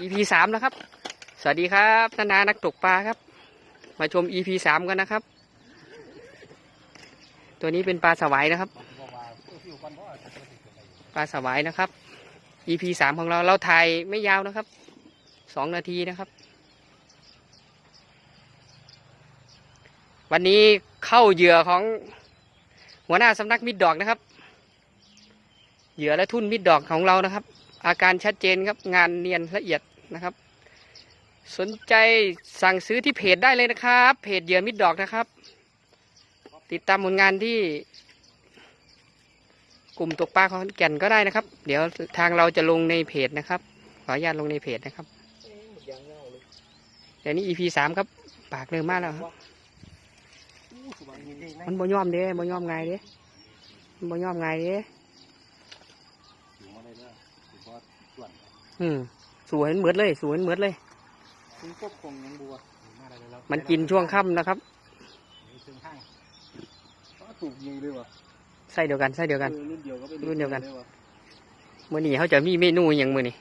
EP สามแล้วครับ สวัสดีครับนานานักตกปลาครับ มาชม EP สามกันนะครับ ตัวนี้เป็นปลาสวายนะครับ ปลาสวายนะครับ EP สามของเราเราถ่ายไม่ยาวนะครับ สองนาทีนะครับ วันนี้เข้าเหยื่อของหัวหน้าสำนักมิดดอกนะครับ เหยื่อและทุ่นมิดดอกของเรานะครับ อาการชัดเจนครับงานเนียนละเอียดนะครับ สนใจสั่งซื้อที่เพจได้เลยนะครับ เพจเหยื่อมิดดอกนะครับ ติดตามผลงานที่ กลุ่มตกปลาของขอนแก่นก็ได้นะครับ เดี๋ยวทางเราจะลงในเพจนะครับ ขออนุญาตลงในเพจนะครับเดี๋ยวนี้ EP สามครับปากเริ่มมากแล้วครับมันบ่ยอมเด้บ่ยอมไงเด้มันบ่ยอมไงเด้ายเด้อืมสวยเหมือนเลย สวยเหมือนเลยคุณควบคุมยังบัวมันกินช่วงค่ำนะครับถึงห้างก็ถูกยิงเลยวะไส้เดียวกันไส้เดียวกันรุ่นเดียวก็เป็นรุ่นเดียวกันมื่อนี้เขาจะมีเมนูอย่างมื่อนี้